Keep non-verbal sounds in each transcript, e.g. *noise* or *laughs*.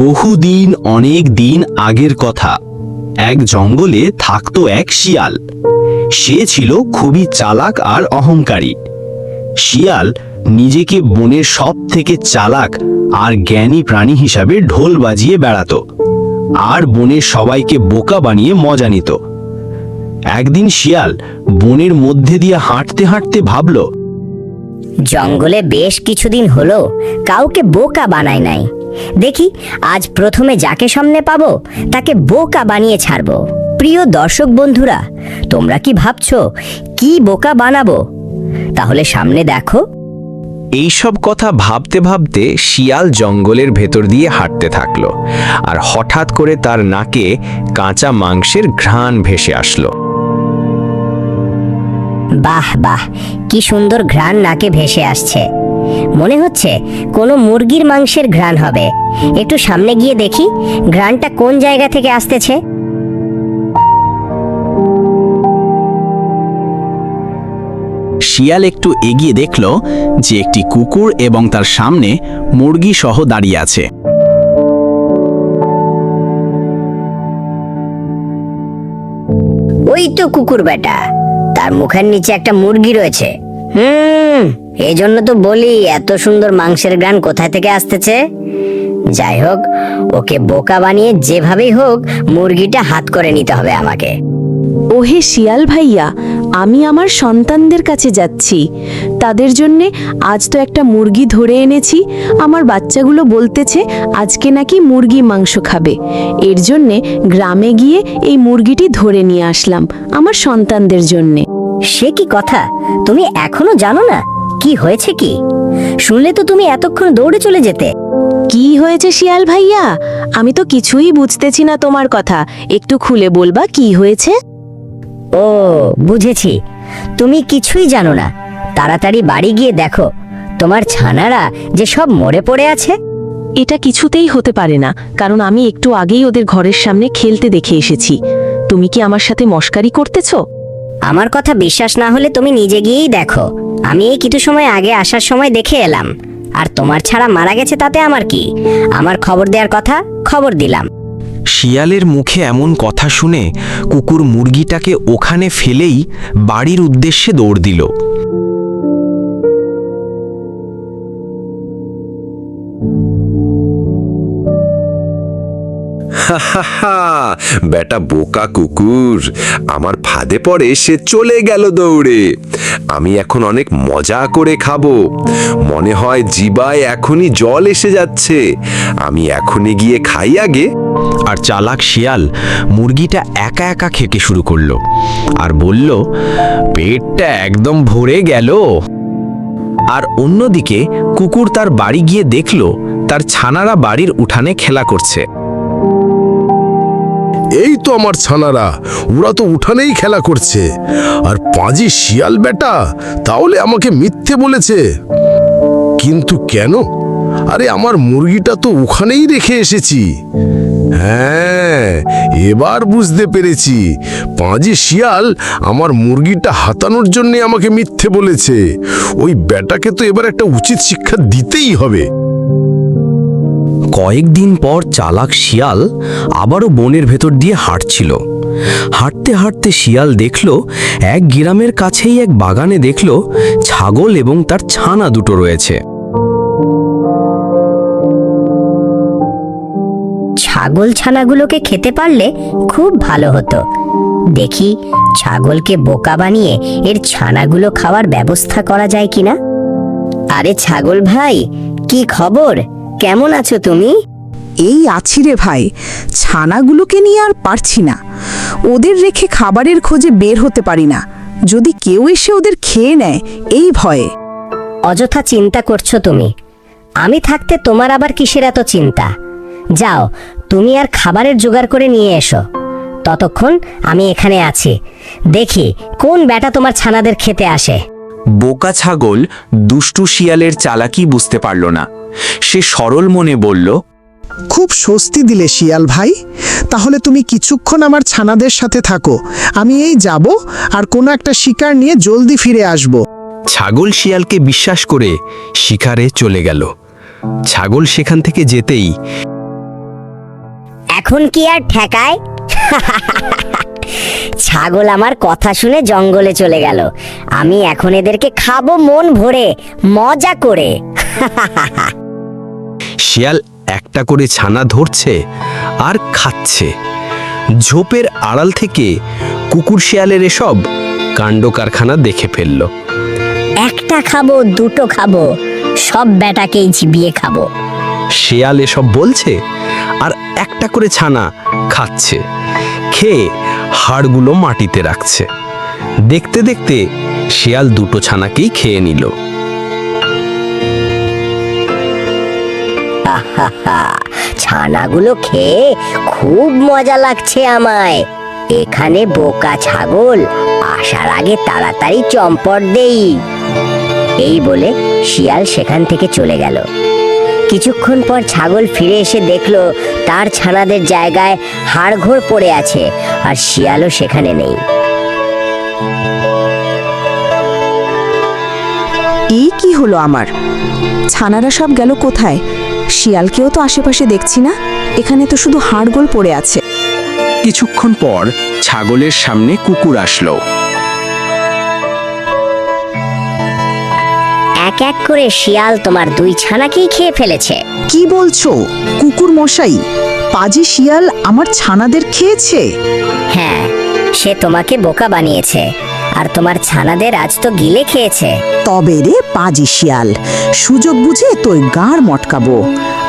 বহুদিন, অনেক দিন আগের কথা। এক জঙ্গলে থাকতো এক শিয়াল। সে ছিল খুবই চালাক আর অহংকারী। শিয়াল নিজেকে বনের সব থেকে চালাক আর জ্ঞানী প্রাণী হিসাবে ঢোল বাজিয়ে বেড়াতো আর বনের সবাইকে বোকা বানিয়ে মজা নিত। একদিন শিয়াল বনের মধ্যে দিয়ে হাঁটতে হাঁটতে ভাবলো, জঙ্গলে বেশ কিছুদিন হলো কাউকে বোকা বানায় নাই। দেখি, আজ প্রথমে যাকে সামনে পাবো, তাকে বোকা বানিয়ে ছাড়বো। প্রিয় দর্শক বন্ধুরা, তোমরা কি ভাবছ, কি বোকা বানাবো? তাহলে সামনে দেখো। এইসব কথা ভাবতে ভাবতে শিয়াল জঙ্গলের ভেতর দিয়ে হাঁটতে থাকল, আর হঠাৎ করে তার নাকে কাঁচা মাংসের ঘ্রাণ ভেসে আসলো। বাহ বাহ কি সুন্দর ঘ্রাণ নাকে ভেসে আসছে। মনে হচ্ছে কোনো মুরগির মাংসের ঘ্রাণ হবে। একটু সামনে গিয়ে দেখি ঘ্রাণটা কোন জায়গা থেকে আসতেছে? শিয়াল একটু এগিয়ে দেখল যে একটি কুকুর এবং তার সামনে মুরগি সহ দাঁড়িয়ে আছে। ওই তো কুকুর বেটা। তার মুখের নিচে একটা মুরগি রয়েছে। হুম এই জন্য তো বলি এত সুন্দর মাংসের গান কোথায় থেকে আসতেছে? যাই হোক, ওকে বোকা বানিয়ে যেভাবেই হোক মুরগিটা হাত করে নিতে হবে আমাকে। ওহে শিয়াল ভাইয়া আমি আমার সন্তানদের কাছে যাচ্ছি। তাদের জন্যে আজ তো একটা মুরগি ধরে এনেছি। আমার বাচ্চাগুলো বলতেছে আজকে নাকি মুরগি মাংস খাবে। এর জন্যে গ্রামে গিয়ে এই মুরগিটি ধরে নিয়ে আসলাম আমার সন্তানদের জন্যে। সে কি কথা? তুমি এখনও জানো না? কি হয়েছে কি? শুনলে তো তুমি এতক্ষণ দৌড়ে চলে যেতে। কি হয়েছে শিয়াল ভাইয়া? আমি তো কিছুই বুঝতেছি না তোমার কথা। একটু খুলে বলবা কি হয়েছে? ও বুঝেছি। তুমি কিছুই জানো না। তাড়াতাড়ি বাড়ি গিয়ে দেখো। তোমার ছানারা যে সব মরে পড়ে আছে? এটা কিছুতেই হতে পারে না কারণ আমি একটু আগেই ওদের ঘরের সামনে খেলতে দেখে এসেছি। তুমি কি আমার সাথে মস্কারি করতেছো? আমার কথা বিশ্বাস না হলে তুমি নিজে গিয়েই দেখো। আমি এই কিছু সময় আগে আসার সময় দেখে এলাম। আর তোমার ছাড়া মারা গেছে তাতে আমার কি? আমার খবর দেওয়ার কথা খবর দিলাম। শিয়ালের মুখে এমন কথা শুনে কুকুর মুরগিটাকে ওখানে ফেলেই বাড়ির উদ্দেশ্যে দৌড় দিল। বেটা বোকা কুকুর, আমার ফাঁদে পড়ে সে চলে গেল দৌড়ে। আমি এখন অনেক মজা করে খাব। মনে হয় জিবায় এখনই জল এসে যাচ্ছে। আমি এখনই গিয়ে খাই আগে। আর চালাক শিয়াল মুরগিটা একা একা খেতে শুরু করল আর বলল, পেটটা একদম ভরে গেল। আর অন্যদিকে কুকুর তার বাড়ি গিয়ে দেখল তার ছানারা বাড়ির উঠানে খেলা করছে। এই তো আমার ছানারা। ওরা তো উঠানেই খেলা করছে। আর পাঁজি শিয়াল বেটা, তাহলে আমাকে মিথ্যে বলেছে। কিন্তু কেন? আরে আমার মুরগিটা তো ওখানেই রেখে এসেছি। হ্যাঁ এবার বুঝতে পেরেছি। পাঁজি শিয়াল আমার মুরগিটা হাতানোর জন্য আমাকে মিথ্যে বলেছে। ওই বেটাকে তো এবার একটা উচিত শিক্ষা দিতেই হবে। কয়েকদিন পর চালাক শিয়াল আবারও বনের ভেতর দিয়ে হাঁটছিল। হাঁটতে হাঁটতে শিয়াল দেখল, এক গ্রামের কাছেই এক বাগানে দেখল ছাগল এবং তার ছানা দুটো রয়েছে। ছাগল ছানাগুলোকে খেতে পারলে খুব ভালো হতো। দেখি ছাগলকে বোকা বানিয়ে এর ছানাগুলো খাওয়ার ব্যবস্থা করা যায় কিনা? আরে ছাগল ভাই, কি খবর? কেমন আছো তুমি? এই আছি রে ভাই ছানাগুলোকে নিয়ে আর পারছি না। ওদের রেখে খাবারের খোঁজে বের হতে পারি না। যদি কেউ এসে ওদের খেয়ে নেয় এই ভয়ে। অযথা চিন্তা করছ তুমি। আমি থাকতে তোমার আবার কিসের এত চিন্তা? যাও তুমি আর খাবারের জোগাড় করে নিয়ে এসো। ততক্ষণ আমি এখানে আছি। দেখি কোন ব্যাটা তোমার ছানাদের খেতে আসে? বোকা ছাগল দুষ্টু শিয়ালের চালাকি বুঝতে পারল না। সে সরল মনে বলল খুব স্বস্তি দিলে শিয়াল ভাই তাহলে তুমি কিছুক্ষণ আমার ছানাদের সাথে থাকো। আমি এই যাব আর কোনো একটা শিকার নিয়ে জলদি ফিরে আসব। ছাগল শিয়ালকে বিশ্বাস করে শিকারে চলে গেল। ছাগল সেখান থেকে যেতেই এখন কি আর ঠেকায়? *laughs* ছাগল আমার কথা শুনে জঙ্গলে চলে গেল। আমি এখন এদেরকে খাব মন ভরে মজা করে। *laughs* শিয়াল একটা করে ছানা ধরছে আর খাচ্ছে। ঝোপের আড়াল থেকে কুকুর শিয়ালের এসব কাণ্ড কারখানা দেখে ফেলল। একটা খাব দুটো খাব সব বেটাকেই চিবিয়ে খাব। শিয়াল এসব বলছে আর একটা করে ছানা খাচ্ছে। খেয়ে হাড়গুলো মাটিতে রাখছে। দেখতে দেখতে শিয়াল দুটো ছানাকেই খেয়ে নিল। ছানাগুলো খেয়ে খুব মজা লাগছে আমায়। এখানে বোকা ছাগল, আসার আগে তাড়াতাড়ি চম্পট দেই। এই বলে শিয়াল সেখান থেকে চলে গেল। কিছুক্ষণ পর ছাগল ফিরে এসে দেখল তার ছানাদের জায়গায় হাড়ঘোড় পড়ে আছে আর শিয়ালও সেখানে নেই। এই কি হলো আমার? ছানারা সব গেল কোথায়? শিয়ালকেও তো আশেপাশে দেখছি না? এখানে তো শুধু হাড়গোল পড়ে আছে। কিছুক্ষণ পর ছাগলের সামনে কুকুর আসলো। এক এক করে শিয়াল তোমার দুই ছানাকেই খেয়ে ফেলেছে। কি বলছো? কুকুর মশাই পাজি শিয়াল আমার ছানাদের খেয়েছে? হ্যাঁ সে তোমাকে বোকা বানিয়েছে আর তোমার ছানাদের আজ তো গিলে খেয়েছে। তবে রে পাজি শিয়াল সুযোগ বুঝে তোর গাঁড় মটকাবো।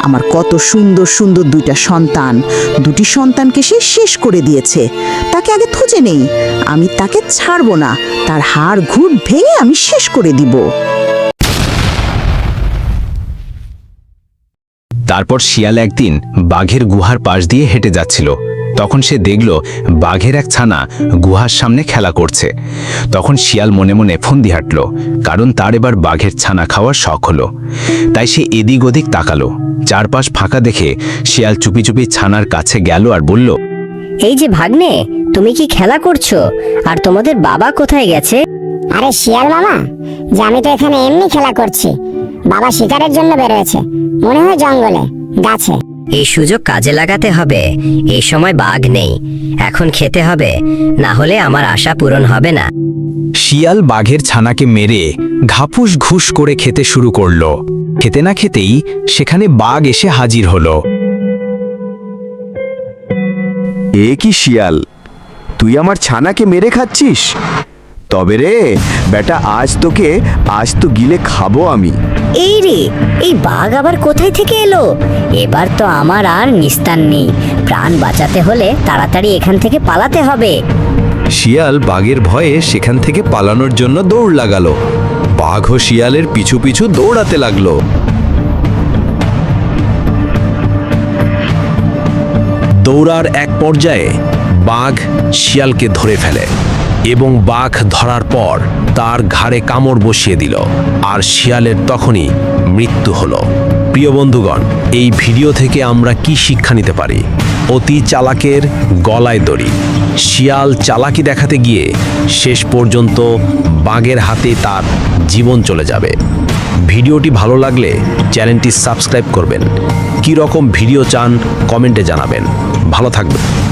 আমার কত সুন্দর সুন্দর দুইটা সন্তান দুটি সন্তানকে সে শেষ করে দিয়েছে। তাকে আগে খুঁজে নেই আমি তাকে ছাড়বো না তার হাড় ঘুট ভেঙে আমি শেষ করে দিব। তারপর শিয়াল একদিন বাঘের গুহার পাশ দিয়ে হেঁটে যাচ্ছিল। তখন সে দেখল বাঘের এক ছানা গুহার সামনে খেলা করছে। তখন শিয়াল মনে মনে ফন্দি হাঁটল কারণ তার এবার বাঘের ছানা খাওয়ার শখ হলো। তাই সে এদিক ওদিক তাকালো। চারপাশ ফাঁকা দেখে শিয়াল চুপি চুপি ছানার কাছে গেল আর বলল এই যে ভাগ্নে তুমি কি খেলা করছ? আর তোমাদের বাবা কোথায় গেছে? আরে শিয়াল মামা যে আমি তো এখানে এমনি খেলা করছি। বাবা শিকারের জন্য বেরোয়েছে। মনে হয় জঙ্গলে গাছে। এই সুযোগ কাজে লাগাতে হবে। এই সময় বাঘ নেই। এখন খেতে হবে। না হলে আমার আশা পূরণ হবে না। শিয়াল বাঘের ছানাকে মেরে ঘাপুস ঘুষ করে খেতে শুরু করল। খেতে না খেতেই সেখানে বাঘ এসে হাজির হলো। এ কি শিয়াল? তুই আমার ছানাকে মেরে খাচ্ছিস? তবে রে বেটা আজ তোকে আজ তো গিলে খাব আমি। এই রে এই বাঘ আবার কোথায় থেকে এলো? এবার তো আমার আর নিস্তার নেই। প্রাণ বাঁচাতে হলে তাড়াতাড়ি এখান থেকে পালাতে হবে। শিয়াল বাঘের ভয়ে সেখান থেকে পালানোর জন্য দৌড় লাগালো। বাঘ ও শিয়ালের পিছু পিছু দৌড়াতে লাগল। দৌড়ার এক পর্যায়ে বাঘ শিয়ালকে ধরে ফেলে। এবং বাঘ ধরার পর তার ঘাড়ে কামড় বসিয়ে দিল, আর শিয়ালের তখনই মৃত্যু হলো। প্রিয় বন্ধুগণ, এই ভিডিও থেকে আমরা কি শিক্ষা নিতে পারি? অতি চালাকের গলায় দড়ি। শিয়াল চালাকি দেখাতে গিয়ে শেষ পর্যন্ত বাঘের হাতে তার জীবন চলে যাবে। ভিডিওটি ভালো লাগলে চ্যানেলটি সাবস্ক্রাইব করবেন। কী রকম ভিডিও চান কমেন্টে জানাবেন। ভালো থাকবেন।